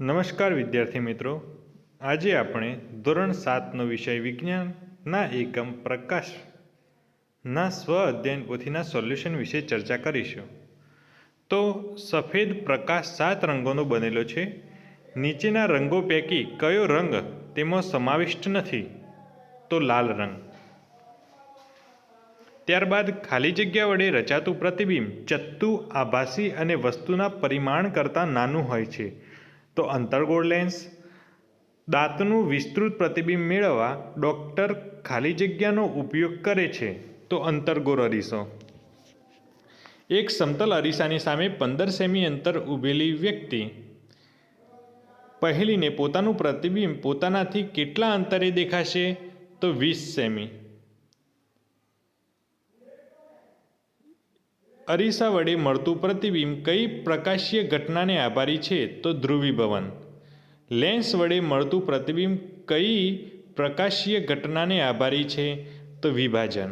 નમસ્કાર વિદ્યાર્થી મિત્રો. આજે આપણે ધોરણ સાતનો વિષય વિજ્ઞાનના એકમ પ્રકાશના સ્વ અધ્યયન પોથીના સોલ્યુશન વિશે ચર્ચા કરીશું. તો સફેદ પ્રકાશ સાત રંગોનો બનેલો છે. નીચેના રંગો પૈકી કયો રંગ તેમાં સમાવિષ્ટ નથી? તો લાલ રંગ. ત્યારબાદ ખાલી જગ્યા વડે રચાતું પ્રતિબિંબ ચત્તુ, આભાસી અને વસ્તુના પરિમાણ કરતાં નાનું હોય છે. તો અંતર્ગોળ લેન્સ દાંતનું વિસ્તૃત પ્રતિબિંબ મેળવવા ડૉક્ટર ખાલી જગ્યાનો ઉપયોગ કરે છે. તો અંતર્ગોળ અરીસો. એક સમતલ અરીસાની સામે પંદર સેમી અંતર ઊભેલી વ્યક્તિ. પહેલીને પોતાનું પ્રતિબિંબ પોતાનાથી કેટલા અંતરે દેખાશે? તો વીસ સેમી. અરીસા વડે મળતું પ્રતિબિંબ કઈ પ્રકાશીય ઘટનાને આભારી છે તો ધ્રુવીભવન. લેન્સ વડે મળતું પ્રતિબિંબ કઈ પ્રકાશીય ઘટનાને આભારી છે તો વિભાજન.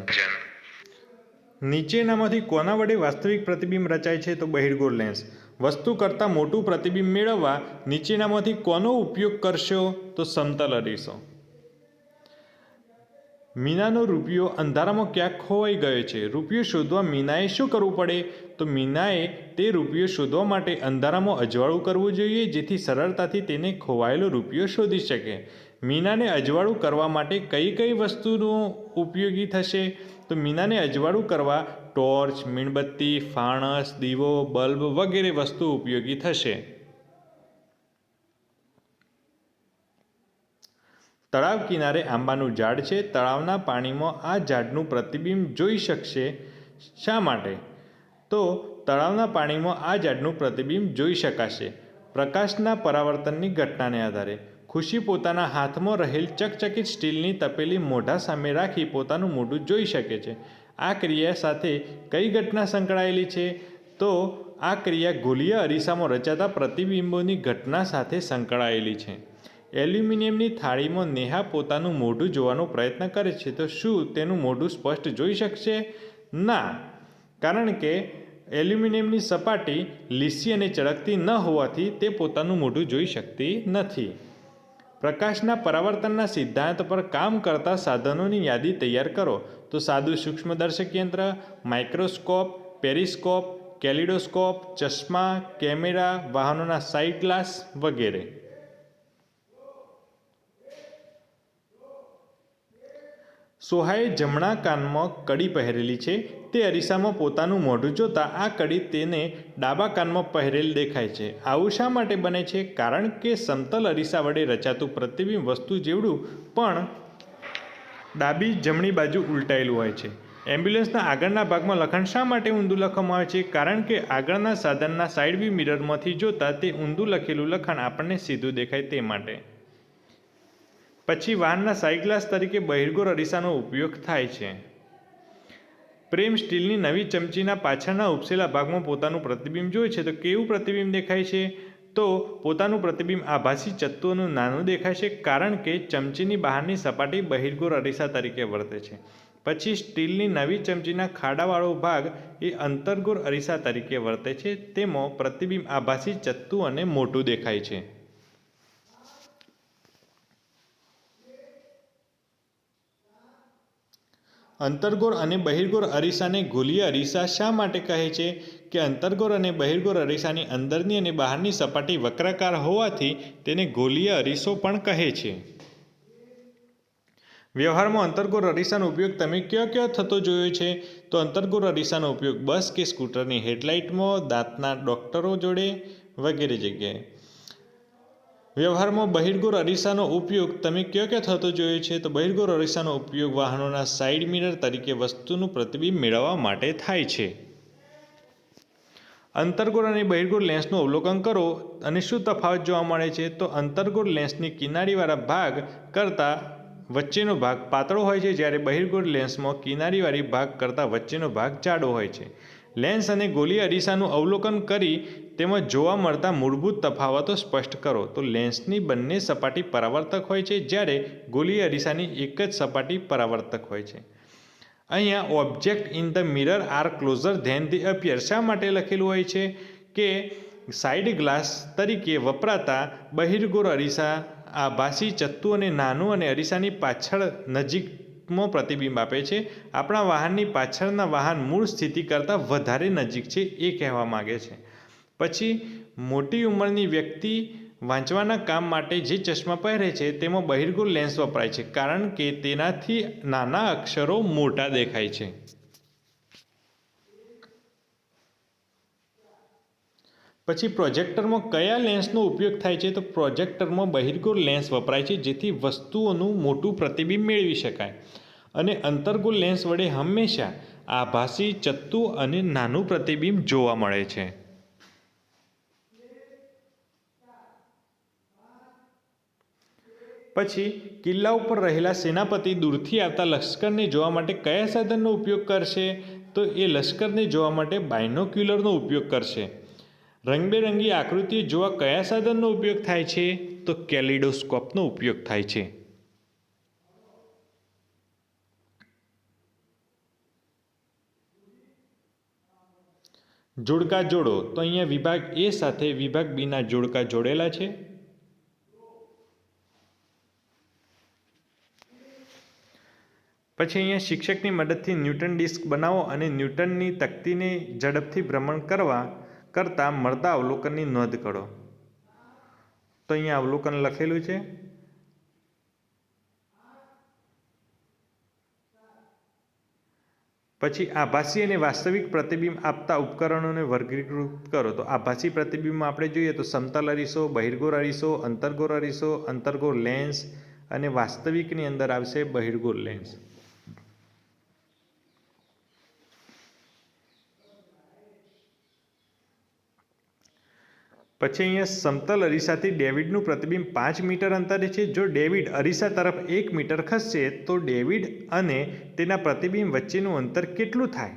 નીચેનામાંથી કોના વડે વાસ્તવિક પ્રતિબિંબ રચાય છે તો બહિર્ગોળ લેન્સ. વસ્તુ કરતાં મોટું પ્રતિબિંબ મેળવવા નીચેનામાંથી કોનો ઉપયોગ કરશો તો સમતલ અરીસો. મીનાનો રૂપિયો અંધારામાં ક્યાંક ખોવાઈ ગયો છે. રૂપિયો શોધવા મીનાએ શું કરવું પડે? તો મીનાએ તે રૂપિયો શોધવા માટે અંધારામાં અજવાળું કરવું જોઈએ, જેથી સરળતાથી તેને ખોવાયેલો રૂપિયો શોધી શકે. મીનાને અજવાળું કરવા માટે કઈ કઈ વસ્તુનો ઉપયોગી થશે? તો મીનાને અજવાળું કરવા ટોર્ચ, મીણબત્તી, ફાણસ, દીવો, બલ્બ વગેરે વસ્તુ ઉપયોગી થશે. તળાવ કિનારે આંબાનું ઝાડ છે. તળાવના પાણીમાં આ ઝાડનું પ્રતિબિંબ જોઈ શકશે શા માટે? તો તળાવના પાણીમાં આ ઝાડનું પ્રતિબિંબ જોઈ શકાશે. પ્રકાશના પરાવર્તનની ઘટનાને આધારે. ખુશી પોતાના હાથમાં રહેલ ચકચકિત સ્ટીલની તપેલી મોઢા સામે રાખી પોતાનું મોઢું જોઈ શકે છે. આ ક્રિયા સાથે કઈ ઘટના સંકળાયેલી છે? તો આ ક્રિયા ગોલીય અરીસામાં રચાતા પ્રતિબિંબોની ઘટના સાથે સંકળાયેલી છે. એલ્યુમિનિયમની થાળીમાં નેહા પોતાનું મોઢું જોવાનો પ્રયત્ન કરે છે, તો શું તેનું મોઢું સ્પષ્ટ જોઈ શકશે? ના, કારણ કે એલ્યુમિનિયમની સપાટી લીસી અને ચળકતી ન હોવાથી તે પોતાનું મોઢું જોઈ શકતી નથી. પ્રકાશના પરાવર્તનના સિદ્ધાંત પર કામ કરતા સાધનોની યાદી તૈયાર કરો. તો સાદું સૂક્ષ્મદર્શક યંત્ર, માઇક્રોસ્કોપ, પેરિસ્કોપ, કેલિડોસ્કોપ, ચશ્મા, કેમેરા, વાહનોના સાઇડ ગ્લાસ વગેરે. સોહાએ જમણા કાનમાં કડી પહેરેલી છે. તે અરીસામાં પોતાનું મોઢું જોતાં આ કડી તેને ડાબા કાનમાં પહેરેલ દેખાય છે. આવું શા માટે બને છે? કારણ કે સમતલ અરીસા વડે રચાતું પ્રતિબિંબ વસ્તુ જેવડું, પણ ડાબી જમણી બાજુ ઉલટાયેલું હોય છે. એમ્બ્યુલન્સના આગળના ભાગમાં લખાણ શા માટે ઊંધું લખવામાં આવે છે? કારણ કે આગળના સાધનના સાઇડ વ્યૂ મિરરમાંથી જોતાં તે ઊંધું લખેલું લખાણ આપણને સીધું દેખાય તે માટે. પછી વાહનના સાઇગ્લાસ તરીકે બહિર્ગોર અરીસાનો ઉપયોગ થાય છે. પ્રેમ સ્ટીલની નવી ચમચીના પાછળના ઉપસેલા ભાગમાં પોતાનું પ્રતિબિંબ જોઈ છે તો કેવું પ્રતિબિંબ દેખાય છે? તો પોતાનું પ્રતિબિંબ આભાસી ચત્તુઓનું નાનું દેખાય છે કારણ કે ચમચીની બહારની સપાટી બહિર્ગોર અરીસા તરીકે વર્તે છે. પછી સ્ટીલની નવી ચમચીના ખાડાવાળો ભાગ એ અંતર્ગોર અરીસા તરીકે વર્તે છે. તેમાં પ્રતિબિંબ આભાસી ચત્તુ અને મોટું દેખાય છે. અંતર્ગોળ અને બહિર્ગોળ અરીસાને ગોલીય અરીસા શા માટે કહે છે કે અંતર્ગોળ અને બહિર્ગોળ અરીસાની અંદરની અને બહારની સપાટી વક્રાકાર હોવાથી તેને ગોલીય અરીસો પણ કહે છે. વ્યવહારમાં અંતર્ગોળ અરીસાનો ઉપયોગ તમે કયો કયો થતો જોયો છે? તો અંતર્ગોળ અરીસાનો ઉપયોગ બસ કે સ્કૂટરની હેડલાઇટમાં, દાંતના ડૉક્ટરો જોડે વગેરે જગ્યાએ. વ્યવહારમાં બહિર્ગોર અરીસાનો ઉપયોગ તમે કયો ક્યાં થતો જોયો છે? તો બહિર્ગોર અરીસાનો ઉપયોગ વાહનોના સાઇડ મિરર તરીકે વસ્તુનું પ્રતિબિંબ મેળવવા માટે થાય છે. અંતર્ગોળ અને બહિર્ગોળ લેન્સનું અવલોકન કરો અને શું તફાવત જોવા મળે છે? તો અંતર્ગોળ લેન્સની કિનારીવાળા ભાગ કરતાં વચ્ચેનો ભાગ પાતળો હોય છે, જ્યારે બહિર્ગોળ લેન્સમાં કિનારીવાળી ભાગ કરતાં વચ્ચેનો ભાગ જાડો હોય છે. લેન્સ અને ગોલી અરીસાનું અવલોકન કરી તેમાં જોવા મળતા મૂળભૂત તફાવતો સ્પષ્ટ કરો. તો લેન્સની બંને સપાટી પરાવર્તક હોય છે, જ્યારે ગોલી અરીસાની એક જ સપાટી પરાવર્તક હોય છે. અહીંયા object in the mirror are closer than they appear શા માટે લખેલું હોય છે? કે સાઇડ ગ્લાસ તરીકે વપરાતા બહિર્ગોર અરીસા આભાસી ચત્તુ અને નાનું અને અરીસાની પાછળ નજીકમાં પ્રતિબિંબ આપે છે. આપણા વાહનની પાછળના વાહન મૂળ સ્થિતિ કરતાં વધારે નજીક છે, એ કહેવા માગે છે. પછી મોટી ઉંમરની વ્યક્તિ વાંચવાના કામ માટે જે ચશ્મા પહેરે છે, તેમાં બહિર્ગોળ લેન્સ વપરાય છે, કારણ કે તેનાથી નાના અક્ષરો મોટા દેખાય છે. પછી પ્રોજેક્ટરમાં કયા લેન્સનો ઉપયોગ થાય છે, તો પ્રોજેક્ટરમાં બહિર્ગોળ લેન્સ વપરાય છે, જેથી વસ્તુઓનું મોટું પ્રતિબિંબ મેળવી શકાય. અને અંતર્ગોળ લેન્સ વડે હંમેશા આભાસી, ચત્તુ અને નાનું પ્રતિબિંબ જોવા મળે છે. પછી કિલ્લા ઉપર રહેલા સેનાપતિ દૂરથી આવતા લશ્કરને જોવા માટે કયા સાધનનો ઉપયોગ કરશે? તો એ લશ્કરને જોવા માટે બાયનોક્યુલરનો ઉપયોગ કરશે. રંગબેરંગી આકૃતિઓ જોવા કયા સાધનનો ઉપયોગ થાય છે? તો કેલિડોસ્કોપનો ઉપયોગ થાય છે. જોડકા જોડો. તો અહીંયા વિભાગ એ સાથે વિભાગ બીના જોડકા જોડેલા છે. પછી અહીંયા શિક્ષકની મદદથી ન્યૂટન ડિસ્ક બનાવો અને ન્યૂટનની તકતીને ઝડપથી ભ્રમણ કરવા કરતાં મળતા અવલોકનની નોંધ કરો. તો અહીંયા અવલોકન લખેલું છે. પછી આભાસી અને વાસ્તવિક પ્રતિબિંબ આપતા ઉપકરણોને વર્ગીકૃત કરો. તો આભાસી પ્રતિબિંબમાં આપણે જોઈએ તો સમતલ અરીસો, બહિર્ગોળ અરીસો, અંતર્ગોળ અરીસો, અંતર્ગોળ લેન્સ અને વાસ્તવિકની અંદર આવશે બહિર્ગોળ લેન્સ. પછી અહીંયા સમતલ અરીસાથી ડેવિડનું પ્રતિબિંબ પાંચ મીટર અંતરે છે. જો ડેવિડ અરીસા તરફ એક મીટર ખસશે, તો ડેવિડ અને તેના પ્રતિબિંબ વચ્ચેનું અંતર કેટલું થાય?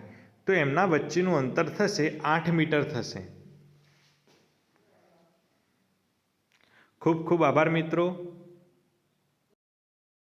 તો એમના વચ્ચેનું અંતર થશે આઠ મીટર થશે. ખૂબ ખૂબ આભાર મિત્રો.